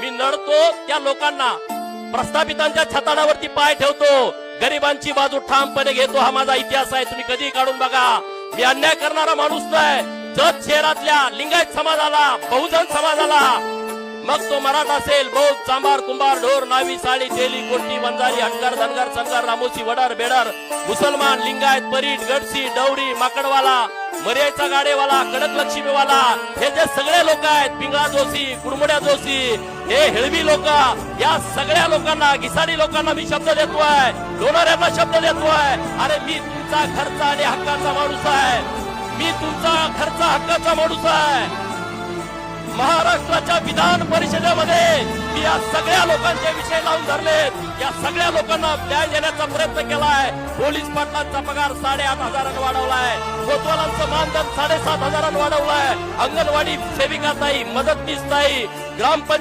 मी नडतो त्या लोकांना. प्रस्थापितांच्या छताडावरती पाय ठेवतो. गरिबांची बाजू ठामपणे घेतो. हा माझा इतिहास आहे. तुम्ही कधी काढून बघा. मी अन्याय करणारा माणूस नाही. जत शहरातल्या लिंगायत समाजाला बहुजन समाजाला मग तो मराठा असेल बौद्ध चांभार कुंभार ढोर नावी साळी तेली कोटी वंजारी हटकर धनगर संगर रामोशी वडार बेडार मुसलमान लिंगायत परीट गडसी डवरी माकडवाला मर्याचा गाडेवाला कडक लक्ष्मीवाला हे जे सगळे लोक आहेत पिंगळा जोशी कुडमुड्या जोशी हे हेळवी लोक या सगळ्या लोकांना घिसाडी लोकांना मी शब्द देतोय डोनाऱ्यांना शब्द देतोय. अरे मी तुमचा खर्च आणि हक्काचा माणूस आहे. मी तुमचा खर्च हक्काचा माणूस आहे. महाराष्ट्राच्या विधान परिषदेमध्ये मी या सगळ्या लोकांचे विषय लावून धरलेत. या सगळ्या लोकांना न्याय देण्याचा प्रयत्न केलाय. पोलीस पाटलांचा पगार साडेआठ हजारांनी वाढवलाय. कोतवालांचं मानधन साडेसात हजारांनी वाढवलाय. अंगणवाडी सेविकाताई मदतनीस ताई ग्रामपंचायत